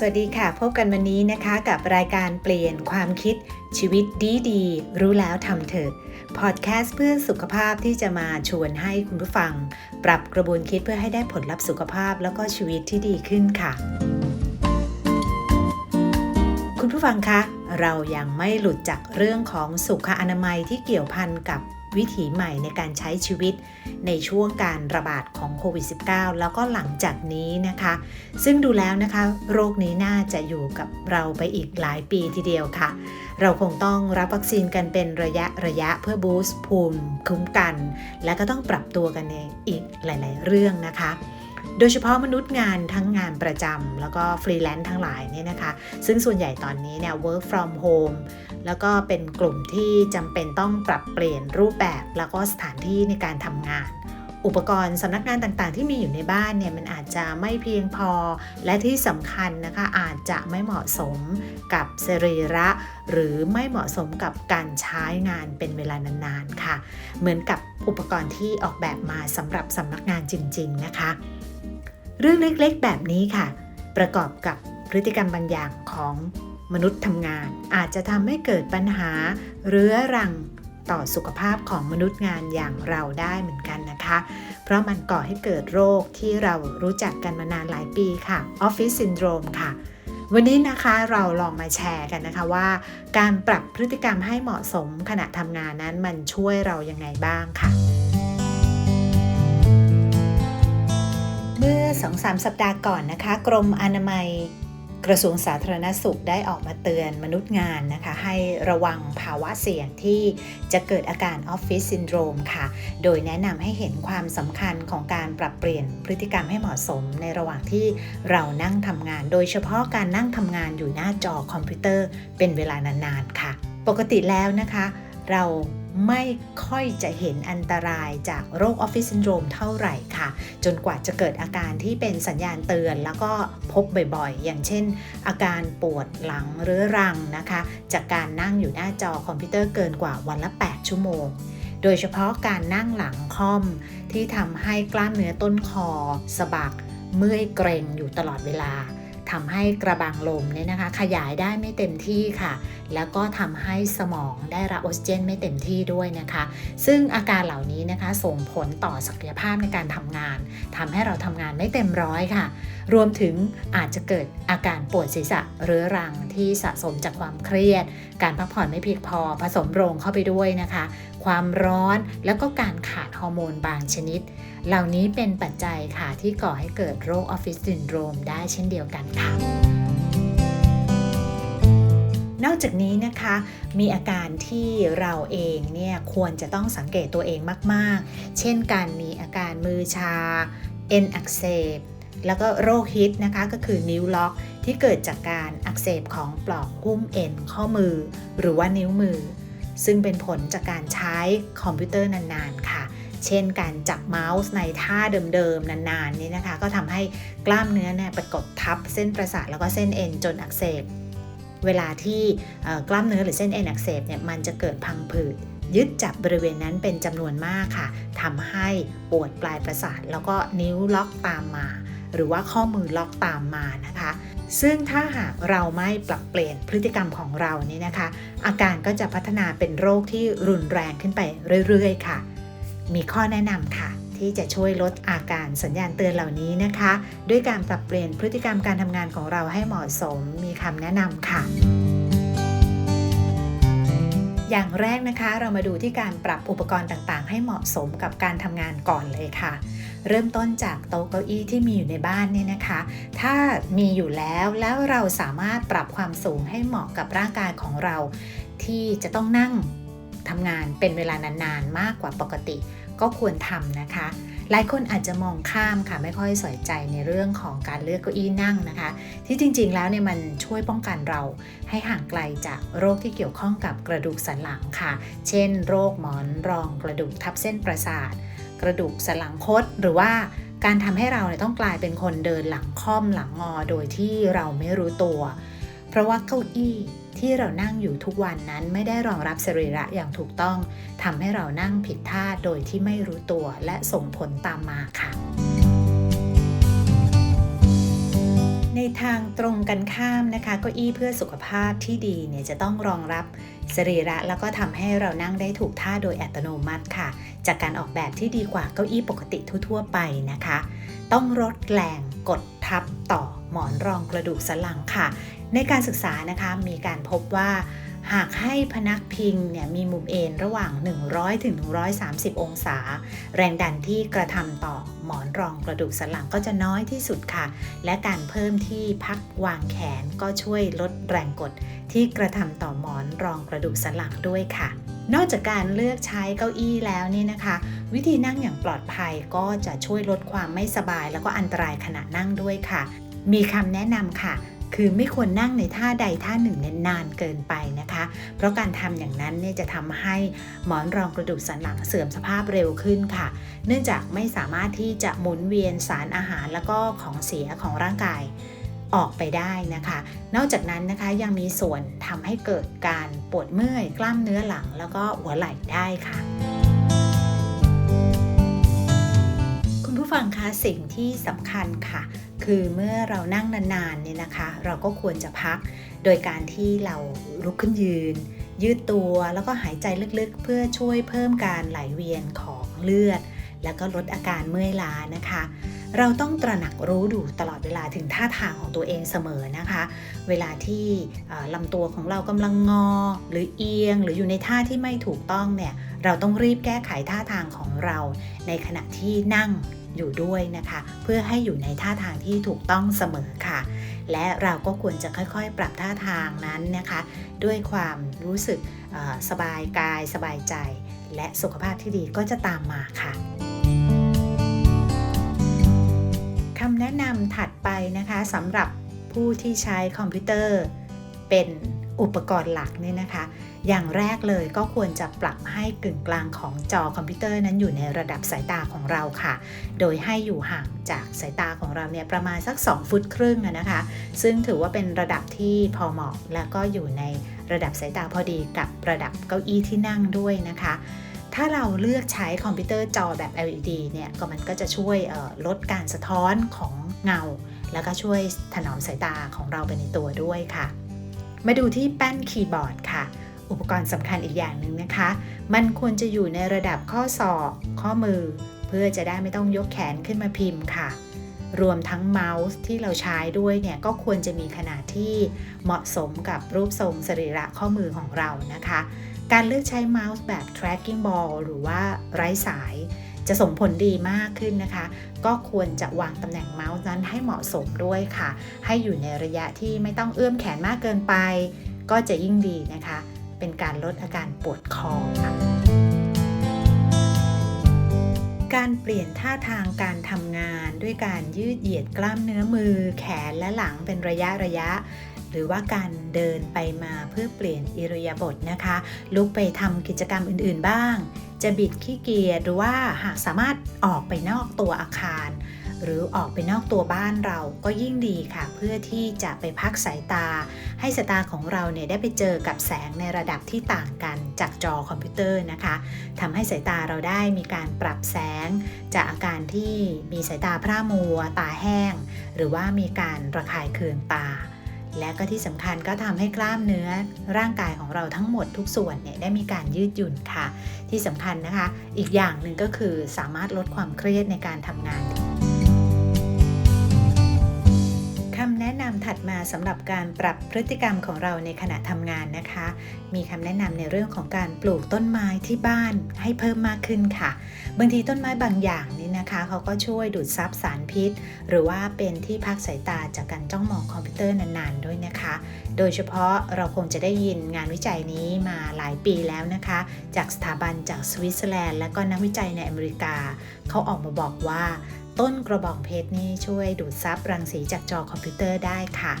สวัสดีค่ะ พบกันวันนี้นะคะกับรายการเปลี่ยนความคิดชีวิตดีดีรู้แล้วทำเถอะพอดแคสต์เพื่อสุขภาพที่จะมาชวนให้คุณผู้ฟัง ปรับกระบวนคิดเพื่อให้ได้ผลลัพธ์สุขภาพแล้วก็ชีวิตที่ดีขึ้นค่ะ คุณผู้ฟังคะเรายังไม่หลุดจากเรื่องของสุขอนามัยที่เกี่ยวพันกับวิถีใหม่ในการใช้ชีวิต ในช่วงการระบาดของโควิด -19 แล้วก็หลังจากนี้นะคะ ซึ่งดูแล้วนะคะ โรคนี้น่าจะอยู่กับเราไปอีกหลายปีทีเดียวค่ะ เราคงต้องรับวัคซีนกันเป็นระยะระยะเพื่อบูสต์ภูมิคุ้มกัน และก็ต้องปรับตัวกันในอีกหลาย ๆ เรื่องนะคะ โดยเฉพาะมนุษย์งานทั้งงานประจำแล้วก็ฟรีแลนซ์ทั้งหลายเนี่ยนะคะ ซึ่งส่วนใหญ่ตอนนี้เนี่ย work from home แล้วก็เป็นกลุ่มที่จำเป็นต้องปรับเปลี่ยนรูปแบบแล้วก็สถานที่ในการทำงานอุปกรณ์สำนักงานต่างๆ ที่มีอยู่ในบ้านเนี่ยมันอาจจะไม่เพียงพอ และที่สำคัญนะคะอาจจะไม่เหมาะสมกับสรีระ หรือไม่เหมาะสมกับการใช้งานเป็นเวลานานๆค่ะ เหมือนกับอุปกรณ์ที่ออกแบบมาสำหรับสำนักงานจริง ๆ นะคะ เรื่องเล็กๆ แบบนี้ค่ะ ประกอบกับพฤติกรรมบางอย่างของมนุษย์ทำงาน อาจจะทำให้เกิดปัญหาเรื้อรังต่อสุขภาพของมนุษย์งานอย่างเราได้เหมือนกันนะคะ เพราะมันก่อให้เกิดโรคที่เรารู้จักกันมานานหลายปีค่ะออฟฟิศซินโดรมค่ะ วันนี้นะคะเราลองมาแชร์กันนะคะว่า การปรับพฤติกรรมให้เหมาะสมขณะทำงานนั้นมันช่วยเรายังไงบ้างค่ะ เมื่อ 2-3 สัปดาห์ก่อนนะคะ กรมอนามัยกระทรวงสาธารณสุขได้ออกมาเตือนมนุษย์งานนะคะ ให้ระวังภาวะเสี่ยงที่จะเกิดอาการออฟฟิศซินโดรมค่ะ โดยแนะนำให้เห็นความสำคัญของการปรับเปลี่ยนพฤติกรรมให้เหมาะสม ในระหว่างที่เรานั่งทำงาน โดยเฉพาะการนั่งทำงานอยู่หน้าจอคอมพิวเตอร์เป็นเวลานานๆค่ะ ปกติแล้วนะคะ เรา ไม่ค่อยจะเห็นอันตรายจากโรคออฟฟิศซินโดรมเท่าไหร่ค่ะ จนกว่าจะเกิดอาการที่เป็นสัญญาณเตือน แล้วก็พบบ่อยๆ อย่างเช่น อาการปวดหลังเรื้อรังนะคะ จากการนั่งอยู่หน้าจอคอมพิวเตอร์เกินกว่าวันละ 8 ชั่วโมง โดยเฉพาะการนั่งหลังค่อม ที่ทำให้กล้ามเนื้อต้นคอ สะบักเมื่อยเกร็งอยู่ตลอดเวลา ทำให้กระบังลมเนี่ยนะคะ ขยายได้ไม่เต็มที่ค่ะ แล้วก็ทำให้สมองได้รับออกซิเจนไม่เต็มที่ด้วยนะคะ ซึ่งอาการเหล่านี้นะคะส่งผลต่อศักยภาพในการทำงานทำให้เราทำงานไม่เต็มร้อยค่ะ รวมถึงอาจจะเกิดอาการปวดศีรษะเรื้อรังที่สะสมจากความเครียด การพักผ่อนไม่เพียงพอผสมโรงเข้าไปด้วยนะคะ ความร้อนแล้วก็การขาดฮอร์โมนบางชนิด เหล่านี้เป็นปัจจัยค่ะที่ก่อให้เกิดโรคออฟฟิศซินโดรมได้เช่นเดียวกันค่ะนอกจากนี้นะคะมีอาการที่เราเองเนี่ยควรจะต้องสังเกตตัวเองมาก ๆ เช่นการมีอาการมือชา เอ็นอักเสบ แล้วก็โรคฮิตนะคะก็คือนิ้วล็อกที่เกิดจากการอักเสบของปลอกหุ้มเอ็นข้อมือ หรือว่านิ้วมือ ซึ่งเป็นผลจากการใช้คอมพิวเตอร์นานๆค่ะ เช่นการจับเมาส์ในท่าเดิมๆนานๆนี่นะคะ ก็ทำให้กล้ามเนื้อเนี่ยไปกดทับเส้นประสาทแล้วก็เส้นเอ็นจนอักเสบเวลาที่กล้ามเนื้อหรือเส้นเอ็นอักเสบเนี่ยมันจะเกิดพังผืดยึดจับบริเวณนั้นเป็นจำนวนมากค่ะทำให้ปวดปลายประสาท แล้วก็นิ้วล็อกตามมา หรือว่าข้อมือล็อกตามมานะคะ ซึ่งถ้าหากเราไม่ปรับเปลี่ยนพฤติกรรมของเรานี่นะคะ อาการก็จะพัฒนาเป็นโรคที่รุนแรงขึ้นไปเรื่อยๆ ค่ะ มีข้อแนะนำค่ะที่จะช่วยลดอาการสัญญาณเตือนเหล่านี้นะคะ ด้วยการปรับเปลี่ยนพฤติกรรมการทำงานของเราให้เหมาะสมมีคำแนะนำค่ะ อย่างแรกนะคะเรามาดูที่การปรับอุปกรณ์ต่างๆ ให้เหมาะสมกับการทำงานก่อนเลยค่ะ เริ่มต้นจากโต๊ะเก้าอี้ที่มีอยู่ในบ้านเนี่ยนะคะ ถ้ามีอยู่แล้วแล้วเราสามารถปรับความสูงให้เหมาะกับร่างกายของเรา ที่จะต้องนั่งทำงานเป็นเวลานานๆมากกว่าปกติ ก็ควรทำนะคะ หลายคนอาจจะมองข้ามค่ะไม่ค่อยใส่ใจในเรื่องของการเลือกเก้าอี้นั่งนะคะ ที่จริงๆแล้วเนี่ยมันช่วยป้องกันเราให้ห่างไกลจากโรคที่เกี่ยวข้องกับกระดูกสันหลังค่ะ เช่น โรคหมอนรองกระดูกทับเส้นประสาท กระดูกสันหลังคดหรือว่าการทำให้เราเนี่ยต้องกลายเป็นคนเดินหลังค่อมหลังงอโดยที่เราไม่รู้ตัว เพราะว่าเก้าอี้ที่เรานั่งอยู่ทุกวันนั้นไม่ได้รองรับสรีระอย่างถูกต้องทำให้เรานั่งผิดท่าโดยที่ไม่รู้ตัวและส่งผลตามมาค่ะ ในในทางตรงกันข้ามนะคะเก้าอี้เพื่อสุขภาพที่ดีเนี่ยจะต้องรองรับสรีระแล้วก็ทำให้เรานั่งได้ถูกท่าโดยอัตโนมัติค่ะ จากการออกแบบที่ดีกว่าเก้าอี้ปกติทั่ว ๆ ไปนะคะ ต้องลดแรงกดทับต่อหมอนรองกระดูกสันหลังค่ะ ในการศึกษานะคะมีการพบว่าหากให้พนักพิงเนี่ยมีมุมเอนระหว่าง 100ถึง130 องศา แรงดันที่กระทำต่อหมอนรองกระดูกสันหลังก็จะน้อยที่สุดค่ะ และการเพิ่มที่พักวางแขนก็ช่วยลดแรงกดที่กระทำต่อหมอนรองกระดูกสันหลังด้วยค่ะ นอกจากการเลือกใช้เก้าอี้แล้วนี่นะคะ วิธีนั่งอย่างปลอดภัยก็จะช่วยลดความไม่สบาย แล้วก็อันตรายขณะนั่งด้วยค่ะ มีคำแนะนำค่ะคือไม่ควรนั่งในท่าใดท่าหนึ่งนานเกินไปนะคะ เพราะการทำอย่างนั้นเนี่ยจะทำให้หมอนรองกระดูกสันหลังเสื่อมสภาพเร็วขึ้นค่ะ เนื่องจากไม่สามารถที่จะหมุนเวียนสารอาหาร แล้วก็ของเสียของร่างกาย ออกไปได้นะคะ นอกจากนั้นนะคะยังมีส่วนทำให้เกิดการปวดเมื่อยกล้ามเนื้อหลัง แล้วก็หัวไหล่ได้ค่ะคุณผู้ฟังคะสิ่งที่สำคัญค่ะ คือเมื่อเรานั่งนานๆเนี่ยนะคะ เราก็ควรจะพัก โดยการที่เราลุกขึ้นยืน ยืดตัวแล้วก็หายใจลึกๆ เพื่อช่วยเพิ่มการไหลเวียนของเลือด แล้วก็ลดอาการเมื่อยล้านะคะ เราต้องตระหนักรู้ดูตลอดเวลาถึงท่าทางของตัวเองเสมอนะคะ เวลาที่ลำตัวของเรากำลังงอ หรือเอียง หรืออยู่ในท่าที่ไม่ถูกต้องเนี่ย เราต้องรีบแก้ไขท่าทางของเรา ในขณะที่นั่งอยู่ด้วยนะคะ เพื่อให้อยู่ในท่าทางที่ถูกต้องเสมอค่ะ และเราก็ควรจะค่อยๆ ปรับท่าทางนั้นนะคะ ด้วยความรู้สึกสบายกายสบายใจ และสุขภาพที่ดีก็จะตามมาค่ะ คำแนะนำถัดไปนะคะสำหรับผู้ที่ใช้คอมพิวเตอร์เป็นอุปกรณ์หลักเนี่ยนะคะ อย่างแรกเลยก็ควรจะปรับให้กึ่งกลางของจอคอมพิวเตอร์นั้นอยู่ในระดับสายตาของเราค่ะ โดยให้อยู่ห่างจากสายตาของเราเนี่ยประมาณสัก 2 ฟุตครึ่งนะคะ ซึ่งถือว่าเป็นระดับที่พอเหมาะ แล้วก็อยู่ในระดับสายตาพอดีกับระดับเก้าอี้ที่นั่งด้วยนะคะ ถ้าเราเลือกใช้คอมพิวเตอร์จอแบบ LED เนี่ยก็มันก็จะช่วยลดการสะท้อนของเงา แล้วก็ช่วยถนอมสายตาของเราไปในตัวด้วยค่ะ มาดูที่แป้นคีย์บอร์ดค่ะ อุปกรณ์สำคัญอีกอย่างหนึ่งนะคะ มันควรจะอยู่ในระดับข้อศอกข้อมือ เพื่อจะได้ไม่ต้องยกแขนขึ้นมาพิมพ์ค่ะ รวมทั้งเมาส์ที่เราใช้ด้วยเนี่ยก็ควรจะมีขนาดที่เหมาะสมกับรูปทรงสรีระข้อมือของเรานะคะ การเลือกใช้เมาส์แบบ tracking ball หรือว่าไร้สายจะส่งผลดีมากขึ้นนะคะ ก็ควรจะวางตำแหน่งเมาส์นั้นให้เหมาะสมด้วยค่ะ ให้อยู่ในระยะที่ไม่ต้องเอื้อมแขนมากเกินไป ก็จะยิ่งดีนะคะ เป็นการลดอาการปวดคอค่ะ การเปลี่ยนท่าทางการทำงานด้วยการยืดเหยียดกล้ามเนื้อมือ แขนและหลังเป็นระยะระยะ หรือว่าการเดินไปมาเพื่อเปลี่ยนอิริยาบถนะคะ ลุกไปทำกิจกรรมอื่นๆบ้าง จะบิดขี้เกียจหรือว่าหากสามารถออกไปนอกตัวอาคาร หรือออกไปนอกตัวบ้านเราก็ยิ่งดีค่ะ เพื่อที่จะไปพักสายตา ให้สายตาของเราเนี่ยได้ไปเจอกับแสงในระดับที่ต่างกันจากจอคอมพิวเตอร์นะคะทำให้สายตาเราได้มีการปรับแสง จากอาการที่มีสายตาพร่ามัว ตาแห้ง หรือว่ามีการระคายเคืองตา และก็ที่สำคัญก็ทำให้กล้ามเนื้อร่างกายของเราทั้งหมดทุกส่วนเนี่ยได้มีการยืดหยุ่นค่ะ ที่สำคัญนะคะ อีกอย่างหนึ่งก็คือสามารถลดความเครียดในการทำงานคำแนะนำถัดมาสำหรับการปรับพฤติกรรมของเราในขณะทำงานนะคะ มีคำแนะนำในเรื่องของการปลูกต้นไม้ที่บ้านให้เพิ่มมากขึ้นค่ะ บางทีต้นไม้บางอย่างนี่ นะคะเขาก็ช่วยดูดซับสารพิษ หรือว่าเป็นที่พักสายตาจากการจ้องมองคอมพิวเตอร์นานๆด้วยนะคะ โดยเฉพาะเราคงจะได้ยินงานวิจัยนี้มาหลายปีแล้วนะคะ จากสถาบันจากสวิตเซอร์แลนด์ และก็นักวิจัยในอเมริกา เขาออกมาบอกว่า ต้นกระบองเพชรนี่ช่วยดูดซับรังสีจากจอคอมพิวเตอร์ได้ค่ะ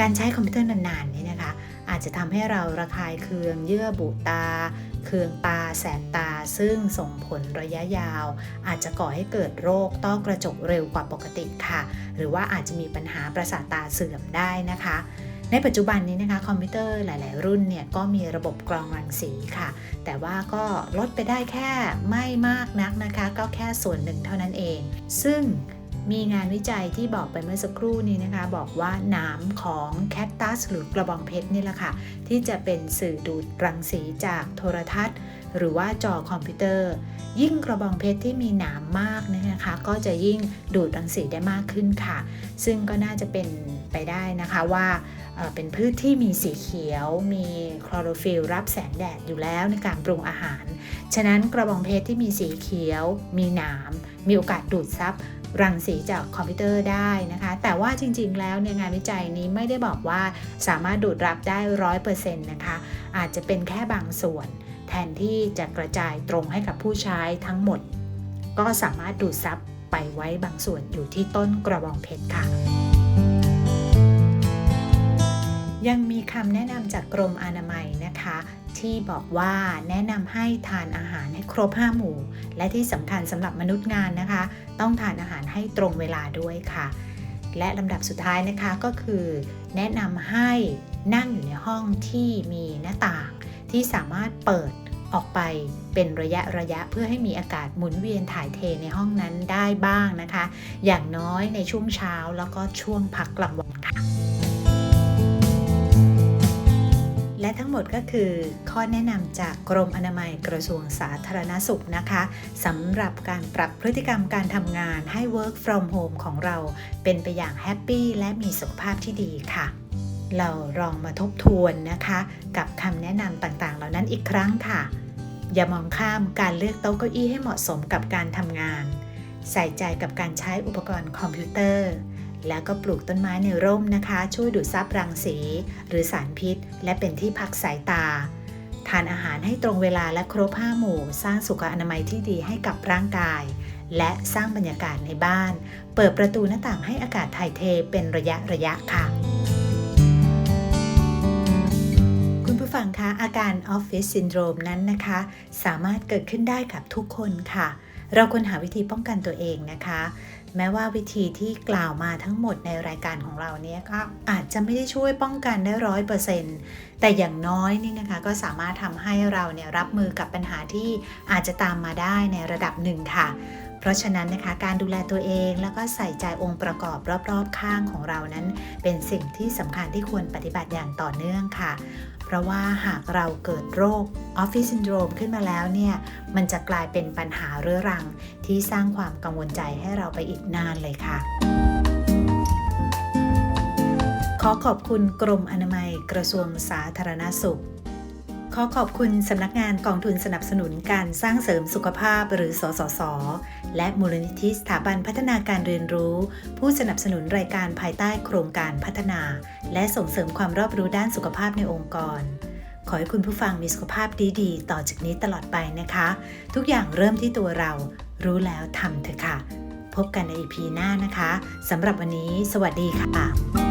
การใช้คอมพิวเตอร์นานๆนี่นะคะ อาจจะทำให้เราระคายเคืองเยื่อบุตา เคืองตา แสบตา ซึ่งส่งผลระยะยาว อาจจะก่อให้เกิดโรคต้อกระจกเร็วกว่าปกติค่ะ หรือว่าอาจจะมีปัญหาประสาทตาเสื่อมได้นะคะในปัจจุบันนี้นะคะคอมพิวเตอร์หลาย ๆ รุ่นเนี่ยก็มีระบบกรองรังสีค่ะ แต่ว่าก็ลดไปได้แค่ไม่มากนักนะคะ ก็แค่ส่วนหนึ่งเท่านั้นเอง ซึ่ง มีงานวิจัยที่บอกไปเมื่อสักครู่นี้นะคะ บอกว่าหนามของแคคตัสหรือกระบองเพชรนี่แหละค่ะ ที่จะเป็นสื่อดูดรังสีจากโทรทัศน์ หรือว่าจอคอมพิวเตอร์ ยิ่งกระบองเพชรที่มีหนามมากนะคะ ก็จะยิ่งดูดรังสีได้มากขึ้นค่ะ ซึ่งก็น่าจะเป็นไปได้นะคะว่าเป็นพืชที่มีสีเขียว มีคลอโรฟิลรับแสงแดดอยู่แล้วในการปรุงอาหาร ฉะนั้นกระบองเพชรที่มีสีเขียว มีหนาม มีโอกาสดูดซับ รังสีจากคอมพิวเตอร์ได้นะคะ แต่ว่าจริงๆ แล้วเนี่ยงานวิจัยนี้ไม่ได้บอกว่าสามารถดูดรับได้ร้อยเปอร์เซ็นต์นะคะ อาจจะเป็นแค่บางส่วน แทนที่จะกระจายตรงให้กับผู้ใช้ทั้งหมด ก็สามารถดูดซับไปไว้บางส่วนอยู่ที่ต้นกระบองเพชรค่ะยังมีคำแนะนำจากกรมอนามัยนะคะ ที่บอกว่าแนะนำให้ทานอาหารให้ครบ 5 หมู่ และที่สำคัญสำหรับมนุษย์งานนะคะ ต้องทานอาหารให้ตรงเวลาด้วยค่ะ และลำดับสุดท้ายนะคะก็คือ แนะนำให้นั่งอยู่ในห้องที่มีหน้าต่าง ที่สามารถเปิดออกไปเป็นระยะระยะเพื่อให้มีอากาศหมุนเวียนถ่ายเทในห้องนั้นได้บ้างนะคะ อย่างน้อยในช่วงเช้าแล้วก็ช่วงพักกลางวันค่ะ ทั้งหมดก็คือ ข้อแนะนำจากกรมอนามัยกระทรวงสาธารณสุขนะคะสำหรับการปรับพฤติกรรมการทำงานให้ work from home ของเรา เป็นไปอย่างแฮปปี้และมีสุขภาพที่ดีค่ะ เราลองมาทบทวนนะคะ กับคำแนะนำต่างๆ เหล่านั้นอีกครั้งค่ะ อย่ามองข้ามการเลือกโต๊ะเก้าอี้ให้เหมาะสมกับการทำงาน ใส่ใจกับการใช้อุปกรณ์คอมพิวเตอร์ แล้วก็ปลูกต้นไม้ในร่มนะคะ ช่วยดูดซับรังสี หรือสารพิษ และเป็นที่พักสายตา ทานอาหารให้ตรงเวลาและครบห้าหมู่ สร้างสุขอนามัยที่ดีให้กับร่างกาย และสร้างบรรยากาศในบ้าน เปิดประตูหน้าต่างให้อากาศถ่ายเทเป็นระยะระยะค่ะคุณผู้ฟังคะอาการออฟฟิศซินโดรมนั้นนะคะ สามารถเกิดขึ้นได้กับทุกคนค่ะ เราควรหาวิธีป้องกันตัวเองนะคะ แม้ว่าวิธีที่กล่าวมาทั้งหมดในรายการของเราเนี่ยก็อาจจะไม่ได้ช่วยป้องกันได้ร้อยเปอร์เซ็นต์แต่อย่างน้อยนี่นะคะก็สามารถทำให้เราเนี่ยรับมือกับปัญหาที่อาจจะตามมาได้ในระดับหนึ่งค่ะ เพราะฉะนั้นนะคะการดูแลตัวเองแล้วก็ใส่ใจองค์ประกอบรอบๆ ข้างของเรานั้น เป็นสิ่งที่สำคัญที่ควรปฏิบัติอย่างต่อเนื่องค่ะ เพราะว่าหากเราเกิดโรคออฟฟิศซินโดรมขึ้นมาแล้วเนี่ยมันจะกลายเป็นปัญหาเรื้อรัง ที่สร้างความกังวลใจให้เราไปอีกนานเลยค่ะขอขอบคุณกรมอนามัยกระทรวงสาธารณสุข ขอขอบคุณสำนักงานกองทุนสนับสนุนการสร้างเสริมสุขภาพหรือสสส และมูลนิธิสถาบันพัฒนาการเรียนรู้ ผู้สนับสนุนรายการภายใต้โครงการพัฒนา และส่งเสริมความรอบรู้ด้านสุขภาพในองค์กร ขอให้คุณผู้ฟังมีสุขภาพดีๆ ต่อจากนี้ตลอดไปนะคะ ทุกอย่างเริ่มที่ตัวเรา รู้แล้วทำเถอะค่ะ พบกันใน EP หน้านะคะสำหรับวันนี้ สวัสดีค่ะ